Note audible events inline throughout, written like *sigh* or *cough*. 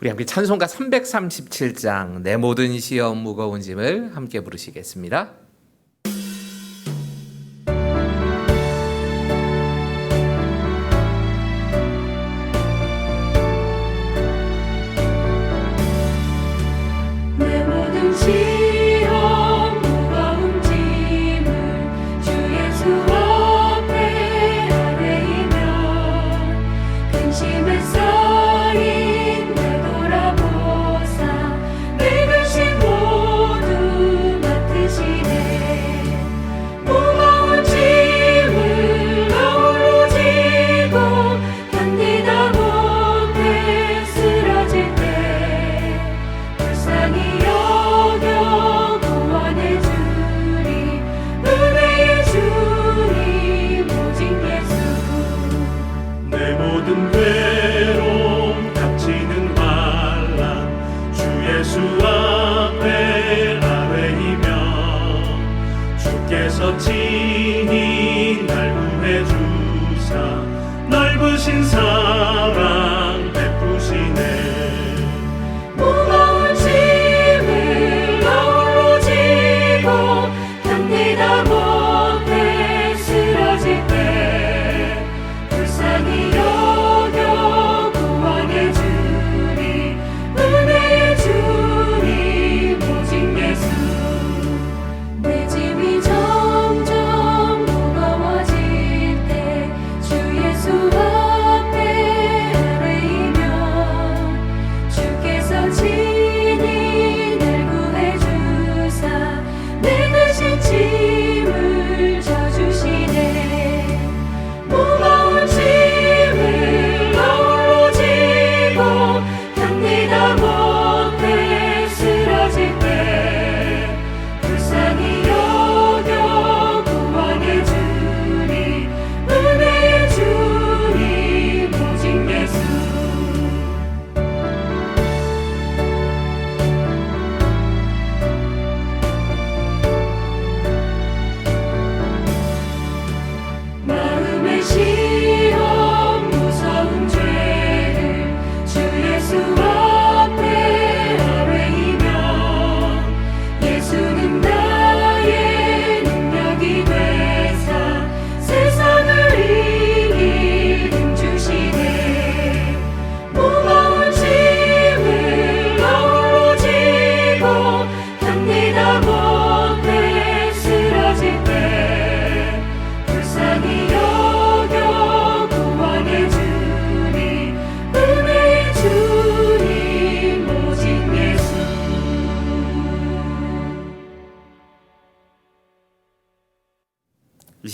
우리 함께 찬송가 337장 내 모든 시험 무거운 짐을 함께 부르시겠습니다.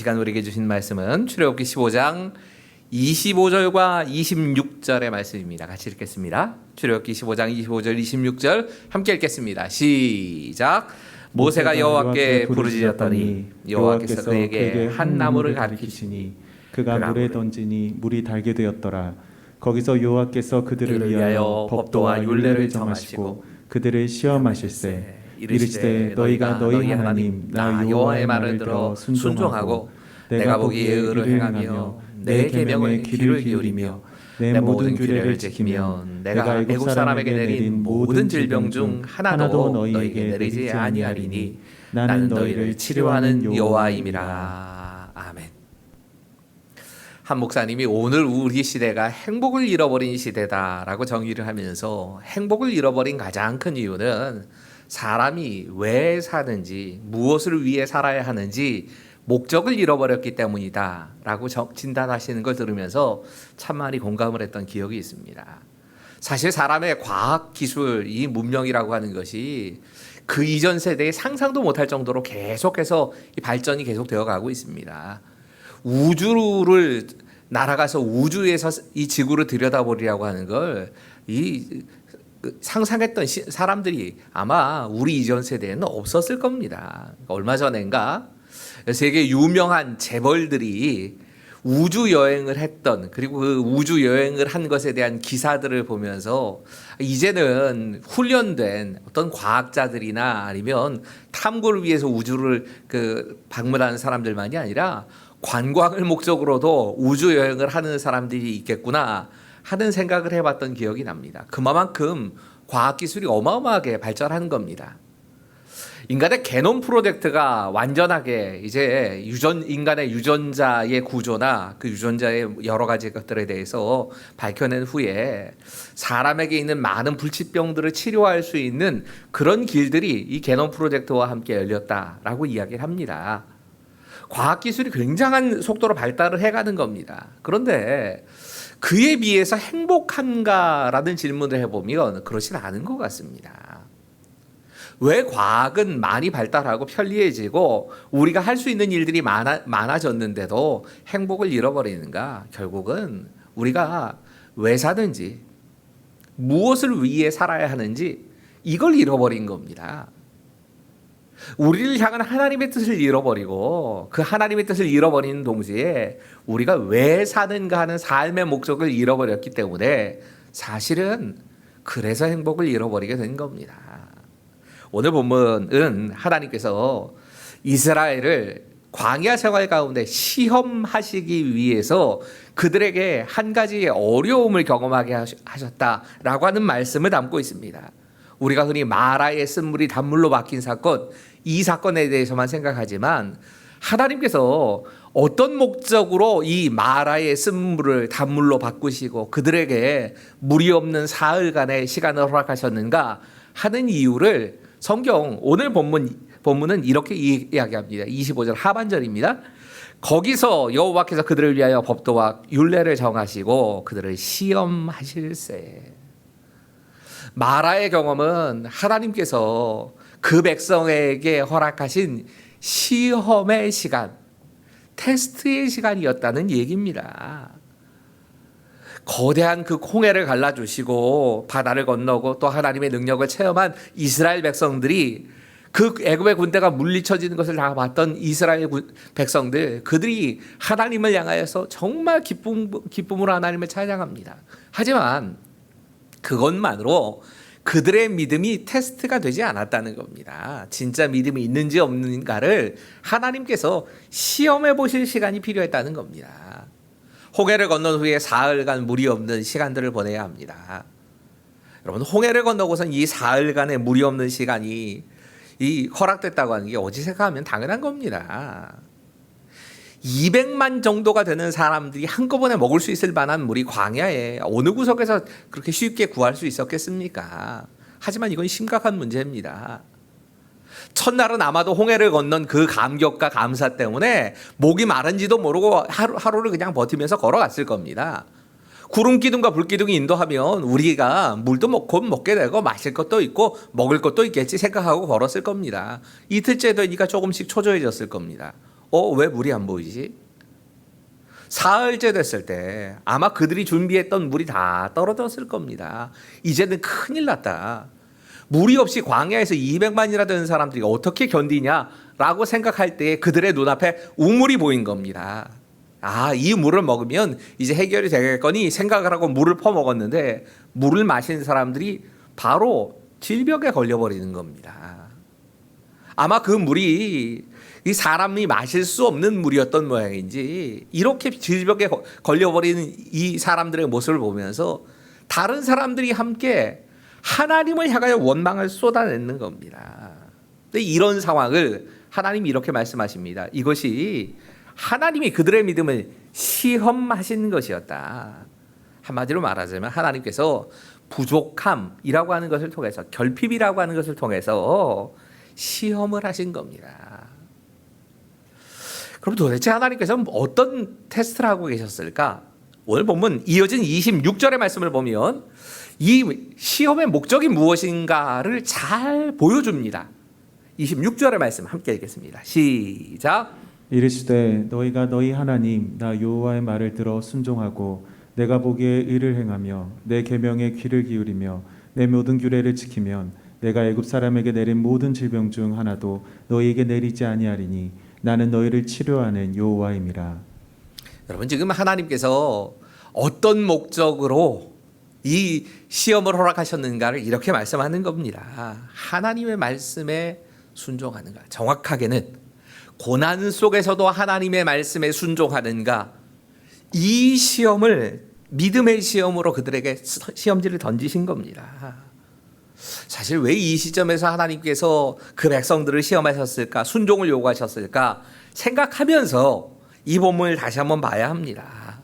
시간 우리에게 주신 말씀은 출애굽기 15장 25절과 26절의 말씀입니다. 같이 읽겠습니다. 출애굽기 15장 25절 26절 함께 읽겠습니다. 시작. 모세가 여호와께 부르짖었더니 여호와께서 그에게 한 나무를 가리키시니 그가 물에 던지니 물이 달게 되었더라. 거기서 여호와께서 그들을 위하여 법도와 율례를 정하시고 그들을 시험하실세 이르시되 너희가 너희 하나님 나 여호와의 말을 들어 순종하고 내가 보기에 의를 행하며 내 계명에 귀를 기울이며 내 모든 규례를 지키면 내가 애국 사람에게 내린 모든 질병 중 하나도 너희에게 내리지 아니하리니 나는 너희를 치료하는 여호와임이라. 아멘. 한 목사님이 오늘 우리 시대가 행복을 잃어버린 시대다라고 정의를 하면서 행복을 잃어버린 가장 큰 이유는 사람이 왜 사는지 무엇을 위해 살아야 하는지 목적을 잃어버렸기 때문이다라고 정- 진단하시는 걸 들으면서 참 많이 공감을 했던 기억이 있습니다. 사실 사람의 과학 기술 이 문명이라고 하는 것이 그 이전 세대에 상상도 못할 정도로 계속해서 이 발전이 계속되어 가고 있습니다. 우주를 날아가서 우주에서 이 지구를 들여다보리라고 하는 걸 이 상상했던 시- 사람들이 아마 우리 이전 세대에는 없었을 겁니다. 얼마 전엔가 세계 유명한 재벌들이 우주 여행을 했던 그리고 그 우주 여행을 한 것에 대한 기사들을 보면서 이제는 훈련된 어떤 과학자들이나 아니면 탐구를 위해서 우주를 그 방문하는 사람들만이 아니라 관광을 목적으로도 우주 여행을 하는 사람들이 있겠구나 하는 생각을 해봤던 기억이 납니다. 그만큼 과학 기술이 어마어마하게 발전한 겁니다. 인간의 게놈 프로젝트가 완전하게 이제 유전 인간의 유전자의 구조나 그 유전자의 여러 가지 것들에 대해서 밝혀낸 후에 사람에게 있는 많은 불치병들을 치료할 수 있는 그런 길들이 이 게놈 프로젝트와 함께 열렸다라고 이야기를 합니다. 과학 기술이 굉장한 속도로 발달을 해가는 겁니다. 그런데 그에 비해서 행복한가라는 질문을 해보면 그렇진 않은 것 같습니다. 왜 과학은 많이 발달하고 편리해지고 우리가 할 수 있는 일들이 많아, 많아졌는데도 행복을 잃어버리는가? 결국은 우리가 왜 사는지, 무엇을 위해 살아야 하는지 이걸 잃어버린 겁니다. 우리를 향한 하나님의 뜻을 잃어버리고 그 하나님의 뜻을 잃어버리는 동시에 우리가 왜 사는가 하는 삶의 목적을 잃어버렸기 때문에 사실은 그래서 행복을 잃어버리게 된 겁니다. 오늘 본문은 하나님께서 이스라엘을 광야 생활 가운데 시험하시기 위해서 그들에게 한 가지의 어려움을 경험하게 하셨다라고 하는 말씀을 담고 있습니다. 우리가 흔히 마라의 쓴물이 단물로 바뀐 사건, 이 사건에 대해서만 생각하지만 하나님께서 어떤 목적으로 이 마라의 쓴물을 단물로 바꾸시고 그들에게 물이 없는 사흘간의 시간을 허락하셨는가 하는 이유를 성경 오늘 본문 본문은 이렇게 이야기합니다. 25절 하반절입니다. 거기서 여호와께서 그들을 위하여 법도와 율례를 정하시고 그들을 시험하실세. 마라의 경험은 하나님께서 그 백성에게 허락하신 시험의 시간, 테스트의 시간이었다는 얘기입니다. 거대한 그 홍해를 갈라주시고 바다를 건너고 또 하나님의 능력을 체험한 이스라엘 백성들이 그 애굽의 군대가 물리쳐지는 것을 다 봤던 이스라엘 백성들 그들이 하나님을 향하여서 정말 기쁨 기쁨으로 하나님을 찬양합니다. 하지만 그것만으로 그들의 믿음이 테스트가 되지 않았다는 겁니다. 진짜 믿음이 있는지 없는가를 하나님께서 시험해 보실 시간이 필요했다는 겁니다. 홍해를 건넌 후에 사흘간 물이 없는 시간들을 보내야 합니다. 여러분 홍해를 건너고선 이 사흘간의 물이 없는 시간이 이 허락됐다고 하는 게 어찌 생각하면 당연한 겁니다. 200만 정도가 되는 사람들이 한꺼번에 먹을 수 있을 만한 물이 광야에 어느 구석에서 그렇게 쉽게 구할 수 있었겠습니까? 하지만 이건 심각한 문제입니다. 첫날은 아마도 홍해를 건넌 그 감격과 감사 때문에 목이 마른지도 모르고 하루, 하루를 그냥 버티면서 걸어갔을 겁니다. 구름 기둥과 불 기둥이 인도하면 우리가 물도 먹고 먹게 되고 마실 것도 있고 먹을 것도 있겠지 생각하고 걸었을 겁니다. 이틀째 되니까 조금씩 초조해졌을 겁니다. 어, 왜 물이 안 보이지? 사흘째 됐을 때 아마 그들이 준비했던 물이 다 떨어졌을 겁니다. 이제는 큰일 났다. 물이 없이 광야에서 200만이나 되는 사람들이 어떻게 견디냐라고 생각할 때 그들의 눈앞에 우물이 보인 겁니다. 아, 이 물을 먹으면 이제 해결이 되겠거니 생각을 하고 물을 퍼먹었는데 물을 마신 사람들이 바로 질병에 걸려버리는 겁니다. 아마 그 물이 이 사람이 마실 수 없는 물이었던 모양인지 이렇게 질병에 걸려버리는 이 사람들의 모습을 보면서 다른 사람들이 함께 하나님을 향하여 원망을 쏟아내는 겁니다. 근데 이런 상황을 하나님이 이렇게 말씀하십니다. 이것이 하나님이 그들의 믿음을 시험하신 것이었다. 한마디로 말하자면 하나님께서 부족함이라고 하는 것을 통해서 결핍이라고 하는 것을 통해서 시험을 하신 겁니다. 그럼 도대체 하나님께서 어떤 테스트를 하고 계셨을까? 오늘 보면 이어진 26절의 말씀을 보면 이 시험의 목적이 무엇인가를 잘 보여줍니다. 26절의 말씀 함께 읽겠습니다. 시작. 이르시되 너희가 너희 하나님 나 여호와의 말을 들어 순종하고 내가 보기에 의를 행하며 내 계명에 귀를 기울이며 내 모든 규례를 지키면 내가 애굽 사람에게 내린 모든 질병 중 하나도 너희에게 내리지 아니하리니 나는 너희를 치료하는 여호와임이라. 여러분 지금 하나님께서 어떤 목적으로 이 시험을 허락하셨는가를 이렇게 말씀하는 겁니다. 하나님의 말씀에 순종하는가. 정확하게는 고난 속에서도 하나님의 말씀에 순종하는가. 이 시험을 믿음의 시험으로 그들에게 시험지를 던지신 겁니다. 사실 왜 이 시점에서 하나님께서 그 백성들을 시험하셨을까? 순종을 요구하셨을까? 생각하면서 이 본문을 다시 한번 봐야 합니다.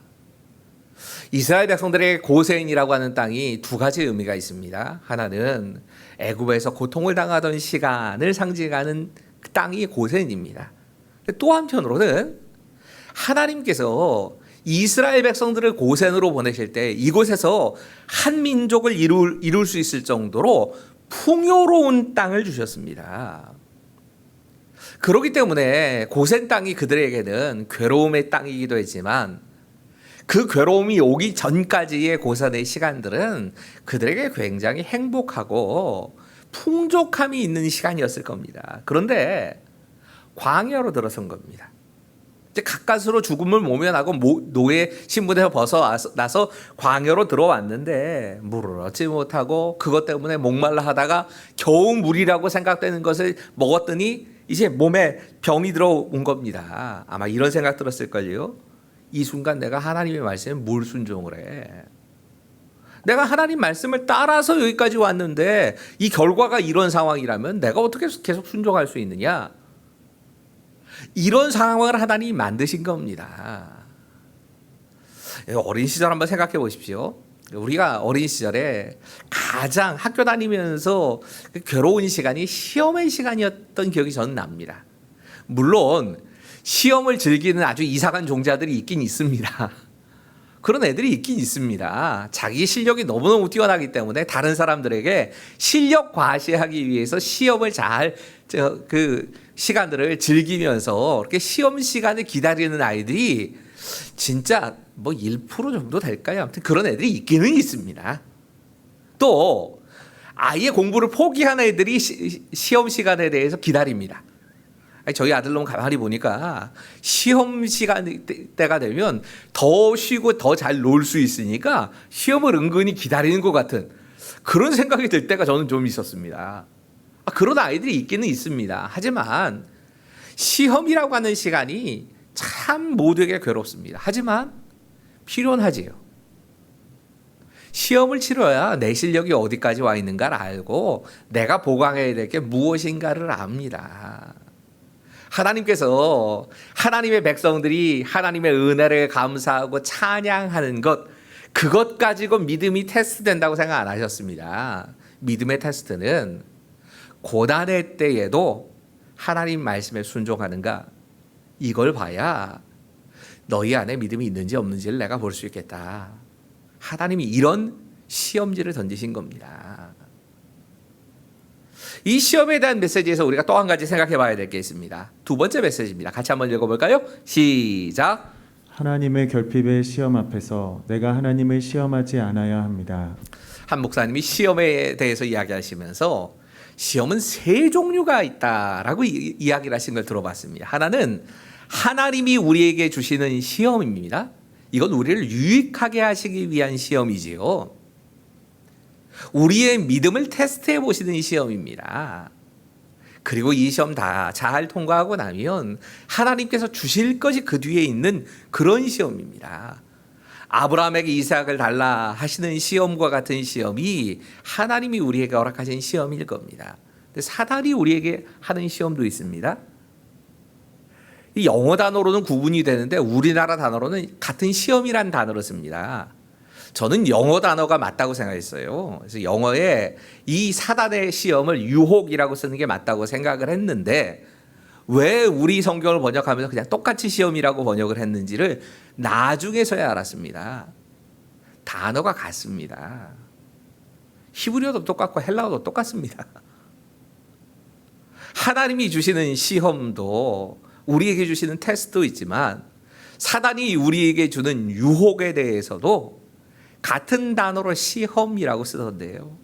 이스라엘 백성들에게 고센이라고 하는 땅이 두 가지 의미가 있습니다. 하나는 애굽에서 고통을 당하던 시간을 상징하는 그 땅이 고센입니다. 또 한편으로는 하나님께서 이스라엘 백성들을 고센으로 보내실 때 이곳에서 한 민족을 이룰, 이룰 수 있을 정도로 풍요로운 땅을 주셨습니다. 그렇기 때문에 고센 땅이 그들에게는 괴로움의 땅이기도 했지만 그 괴로움이 오기 전까지의 고산의 시간들은 그들에게 굉장히 행복하고 풍족함이 있는 시간이었을 겁니다. 그런데 광야로 들어선 겁니다. 이제 가까스로 죽음을 모면하고 모- 노예 신분에서 벗어나서 나서 광야로 들어왔는데 물을 얻지 못하고 그것 때문에 목말라 하다가 겨우 물이라고 생각되는 것을 먹었더니 이제 몸에 병이 들어온 겁니다. 아마 이런 생각 들었을걸요. 이 순간 내가 하나님의 말씀에 뭘 순종을 해? 내가 하나님 말씀을 따라서 여기까지 왔는데 이 결과가 이런 상황이라면 내가 어떻게 계속 순종할 수 있느냐? 이런 상황을 하나님이 만드신 겁니다. 어린 시절 한번 생각해 보십시오. 우리가 어린 시절에 가장 학교 다니면서 그 괴로운 시간이 시험의 시간이었던 기억이 저는 납니다. 물론 시험을 즐기는 아주 이상한 종자들이 있긴 있습니다. *laughs* 그런 애들이 있긴 있습니다. 자기 실력이 너무너무 뛰어나기 때문에 다른 사람들에게 실력 과시하기 위해서 시험을 잘 그 시간들을 즐기면서 이렇게 시험 시간을 기다리는 아이들이 진짜 뭐 1% 정도 될까요? 아무튼 그런 애들이 있기는 있습니다. 또 아예 공부를 포기한 애들이 시, 시험 시간에 대해서 기다립니다. 저희 아들 놈 가만히 보니까 시험 시간 때- 때가 되면 더 쉬고 더 잘 놀 수 있으니까 시험을 은근히 기다리는 것 같은 그런 생각이 들 때가 저는 좀 있었습니다. 아, 그런 아이들이 있기는 있습니다. 하지만 시험이라고 하는 시간이 참 모두에게 괴롭습니다. 하지만 필요는 하지요. 시험을 치러야 내 실력이 어디까지 와 있는가를 알고 내가 보강해야 될 게 무엇인가를 압니다. 하나님께서 하나님의 백성들이 하나님의 은혜를 감사하고 찬양하는 것 그것 가지고 믿음이 테스트된다고 생각 안 하셨습니다. 믿음의 테스트는 고난의 때에도 하나님 말씀에 순종하는가 이걸 봐야 너희 안에 믿음이 있는지 없는지를 내가 볼 수 있겠다. 하나님이 이런 시험지를 던지신 겁니다. 이 시험에 대한 메시지에서 우리가 또 한 가지 생각해 봐야 될 게 있습니다. 두 번째 메시지입니다. 같이 한번 읽어 볼까요? 시작. 하나님의 결핍의 시험 앞에서 내가 하나님을 시험하지 않아야 합니다. 한 목사님이 시험에 대해서 이야기하시면서 시험은 세 종류가 있다라고 이, 이야기를 하신 걸 들어봤습니다. 하나는 하나님이 우리에게 주시는 시험입니다. 이건 우리를 유익하게 하시기 위한 시험이지요. 우리의 믿음을 테스트해 보시는 시험입니다. 그리고 이 시험 다 잘 통과하고 나면 하나님께서 주실 것이 그 뒤에 있는 그런 시험입니다. 아브라함에게 이삭을 달라 하시는 시험과 같은 시험이 하나님이 우리에게 허락하신 시험일 겁니다. 사단이 우리에게 하는 시험도 있습니다. 이 영어 단어로는 구분이 되는데 우리나라 단어로는 같은 시험이란 단어를 씁니다. 저는 영어 단어가 맞다고 생각했어요. 그래서 영어에 이 사단의 시험을 유혹이라고 쓰는 게 맞다고 생각을 했는데 왜 우리 성경을 번역하면서 그냥 똑같이 시험이라고 번역을 했는지를 나중에서야 알았습니다. 단어가 같습니다. 히브리어도 똑같고 헬라어도 똑같습니다. 하나님이 주시는 시험도 우리에게 주시는 테스트도 있지만 사단이 우리에게 주는 유혹에 대해서도 같은 단어로 시험이라고 쓰던데요.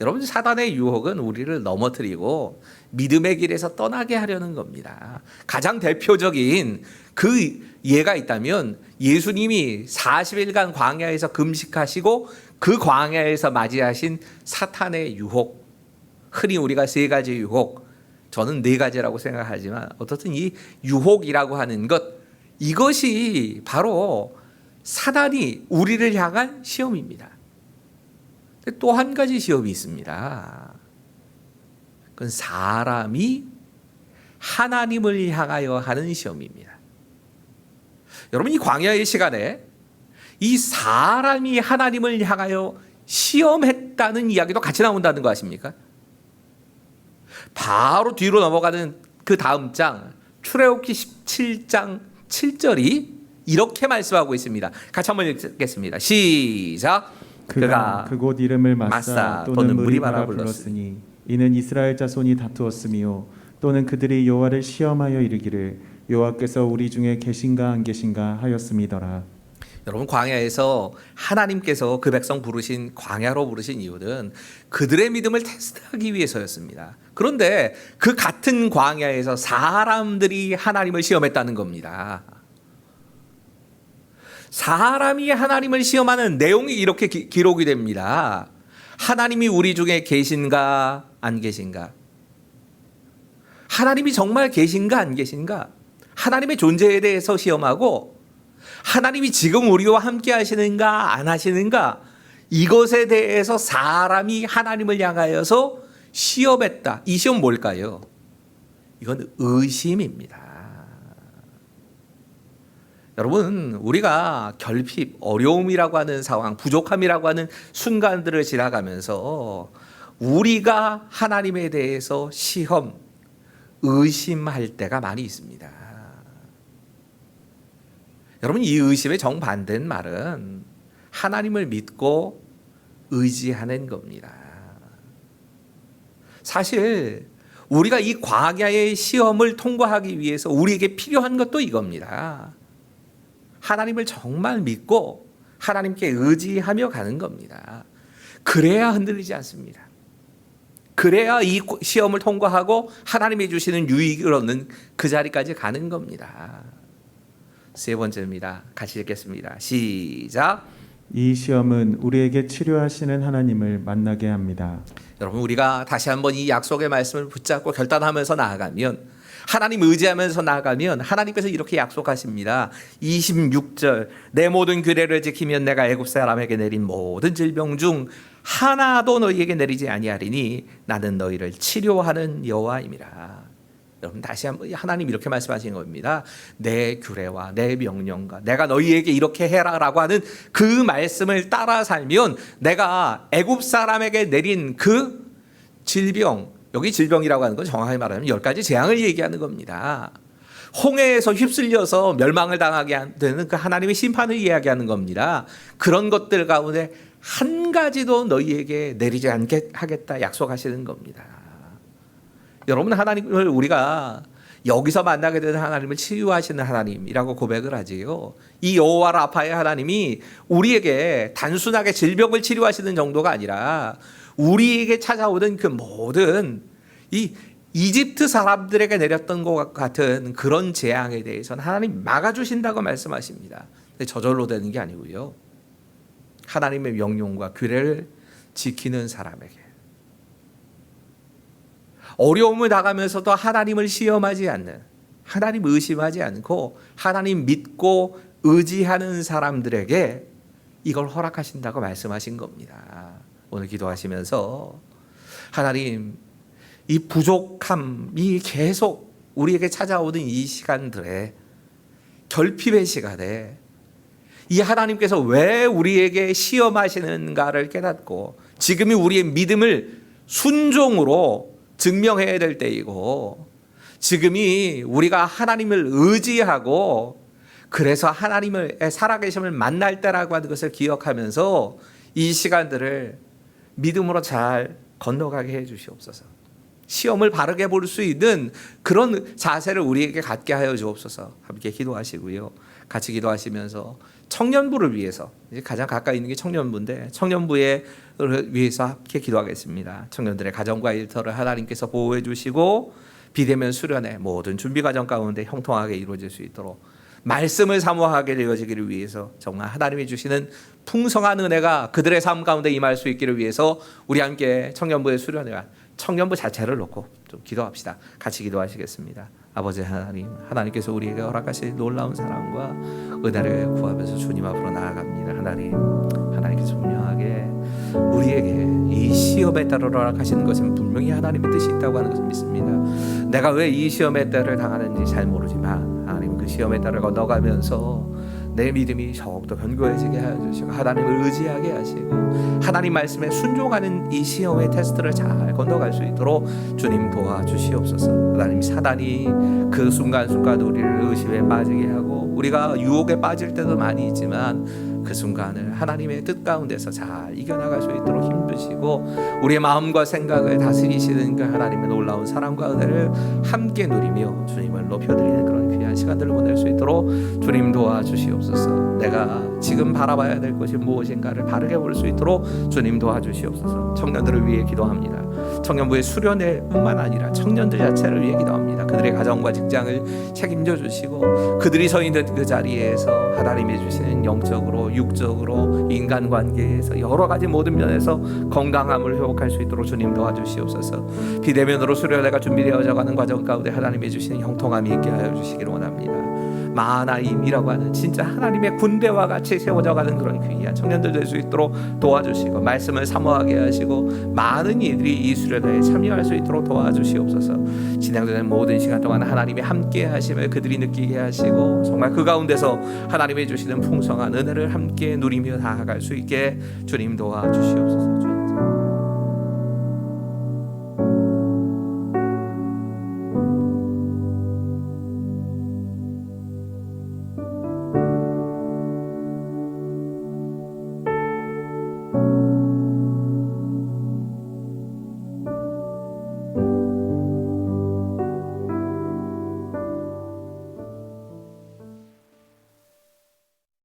여러분 사단의 유혹은 우리를 넘어뜨리고 믿음의 길에서 떠나게 하려는 겁니다. 가장 대표적인 그 예가 있다면 예수님이 40일간 광야에서 금식하시고 그 광야에서 맞이하신 사탄의 유혹. 흔히 우리가 세 가지 유혹, 저는 네 가지라고 생각하지만 어떻든 이 유혹이라고 하는 것 이것이 바로 사단이 우리를 향한 시험입니다. 또 한 가지 시험이 있습니다. 그건 사람이 하나님을 향하여 하는 시험입니다. 여러분 이 광야의 시간에 이 사람이 하나님을 향하여 시험했다는 이야기도 같이 나온다는 거 아십니까? 바로 뒤로 넘어가는 그 다음 장 출애굽기 17장 7절이 이렇게 말씀하고 있습니다. 같이 한번 읽겠습니다. 시작. 그가 그곳 이름을 마사 또는 무리바라 불렀으니 이는 이스라엘 자손이 다투었으며 또는 그들이 여호와를 시험하여 이르기를 여호와께서 우리 중에 계신가 안 계신가 하였음이더라. 여러분 광야에서 하나님께서 그 백성 부르신 광야로 부르신 이유는 그들의 믿음을 테스트하기 위해서였습니다. 그런데 그 같은 광야에서 사람들이 하나님을 시험했다는 겁니다. 사람이 하나님을 시험하는 내용이 이렇게 기, 기록이 됩니다. 하나님이 우리 중에 계신가 안 계신가? 하나님이 정말 계신가 안 계신가? 하나님의 존재에 대해서 시험하고 하나님이 지금 우리와 함께 하시는가 안 하시는가 이것에 대해서 사람이 하나님을 향하여서 시험했다. 이 시험 뭘까요? 이건 의심입니다. 여러분, 우리가 결핍, 어려움이라고 하는 상황, 부족함이라고 하는 순간들을 지나가면서 우리가 하나님에 대해서 시험, 의심할 때가 많이 있습니다. 여러분 이 의심의 정반대는 말은 하나님을 믿고 의지하는 겁니다. 사실 우리가 이 광야의 시험을 통과하기 위해서 우리에게 필요한 것도 이겁니다. 하나님을 정말 믿고 하나님께 의지하며 가는 겁니다. 그래야 흔들리지 않습니다. 그래야 이 시험을 통과하고 하나님이 주시는 유익을 얻는 그 자리까지 가는 겁니다. 세 번째입니다. 같이 읽겠습니다. 시작. 이 시험은 우리에게 치료하시는 하나님을 만나게 합니다. 여러분 우리가 다시 한번 이 약속의 말씀을 붙잡고 결단하면서 나아가면 하나님 의지하면서 나아가면 하나님께서 이렇게 약속하십니다. 26절 내 모든 규례를 지키면 내가 애굽 사람에게 내린 모든 질병 중 하나도 너희에게 내리지 아니하리니 나는 너희를 치료하는 여호와임이라. 여러분 다시 한번 하나님 이렇게 말씀하시는 겁니다. 내 규례와 내 명령과 내가 너희에게 이렇게 해라라고 하는 그 말씀을 따라 살면 내가 애굽 사람에게 내린 그 질병 여기 질병이라고 하는 건 정확히 말하면 열 가지 재앙을 얘기하는 겁니다. 홍해에서 휩쓸려서 멸망을 당하게 되는 그 하나님의 심판을 이야기하는 겁니다. 그런 것들 가운데 한 가지도 너희에게 내리지 않게 하겠다 약속하시는 겁니다. 여러분 하나님을 우리가 여기서 만나게 되는 하나님을 치유하시는 하나님이라고 고백을 하지요. 이 여호와 라파의 하나님이 우리에게 단순하게 질병을 치료하시는 정도가 아니라 우리에게 찾아오는 그 모든 이 이집트 사람들에게 내렸던 것 같은 그런 재앙에 대해서는 하나님 막아주신다고 말씀하십니다. 근데 저절로 되는 게 아니고요. 하나님의 명령과 규례를 지키는 사람에게 어려움을 당하면서도 하나님을 시험하지 않는 하나님 의심하지 않고 하나님 믿고 의지하는 사람들에게 이걸 허락하신다고 말씀하신 겁니다. 오늘 기도하시면서 하나님 이 부족함이 계속 우리에게 찾아오는 이 시간들에 결핍의 시간에 이 하나님께서 왜 우리에게 시험하시는가를 깨닫고 지금이 우리의 믿음을 순종으로 증명해야 될 때이고 지금이 우리가 하나님을 의지하고 그래서 하나님을 살아계심을 만날 때라고 하는 것을 기억하면서 이 시간들을 믿음으로 잘 건너가게 해 주시옵소서. 시험을 바르게 볼 수 있는 그런 자세를 우리에게 갖게 하여 주옵소서. 함께 기도하시고요. 같이 기도하시면서 청년부를 위해서 가장 가까이 있는 게 청년부인데 청년부에 위해서 함께 기도하겠습니다. 청년들의 가정과 일터를 하나님께서 보호해 주시고 비대면 수련회 모든 준비 과정 가운데 형통하게 이루어질 수 있도록 말씀을 사모하게 되어지기를 위해서 정말 하나님이 주시는 풍성한 은혜가 그들의 삶 가운데 임할 수 있기를 위해서 우리 함께 청년부의 수련회와 청년부 자체를 놓고 좀 기도합시다. 같이 기도하시겠습니다. 아버지 하나님, 하나님께서 우리에게 허락하신 놀라운 사랑과 은혜를 구하면서 주님 앞으로 나아갑니다. 하나님, 하나님께서 분명하게 우리에게 이 시험에 따라 허락하시는 것은 분명히 하나님의 뜻이 있다고 하는 것을 믿습니다. 내가 왜 이 시험의 때를 당하는지 잘 모르지만 하나님 그 시험의 때를 건너가면서 내 믿음이 더욱더 견고해지게 하여 주시고 하나님을 의지하게 하시고 하나님 말씀에 순종하는 이 시험의 테스트를 잘 건너갈 수 있도록 주님 도와주시옵소서. 하나님 사단이 그 순간순간 우리를 의심에 빠지게 하고 우리가 유혹에 빠질 때도 많이 있지만 그 순간을 하나님의 뜻 가운데서 잘 이겨나갈 수 있도록 힘주시고 우리의 마음과 생각을 다스리시는 그 하나님의 놀라운 사랑과 은혜를 함께 누리며 주님을 높여드리는 그런 귀한 시간들을 보낼 수 있도록 주님 도와주시옵소서. 내가 지금 바라봐야 될 것이 무엇인가를 바르게 볼 수 있도록 주님 도와주시옵소서. 청년들을 위해 기도합니다. 청년부의 수련회 뿐만 아니라 청년들 자체를 위해 기도합니다. 그들의 가정과 직장을 책임져 주시고 그들이 서 있는 그 자리에서 하나님이 주시는 영적으로 육적으로 인간 관계에서 여러 가지 모든 면에서 건강함을 회복할 수 있도록 주님 도와주시옵소서. 비대면으로 수련회가 준비되어져 가는 과정 가운데 하나님이 주시는 형통함이 있게 하여 주시기를 원합니다. 마하나임이라고 하는 진짜 하나님의 군대와 같이 세워져 가는 그런 귀한 청년들 될 수 있도록 도와주시고 말씀을 사모하게 하시고 많은 이들이 이 수련회에 참여할 수 있도록 도와주시옵소서. 진행되는 모든 시간 동안 하나님이 함께 하심을 그들이 느끼게 하시고 정말 그 가운데서 하나님이 주시는 풍성한 은혜를 함께 누리며 나아갈 수 있게 주님 도와주시옵소서.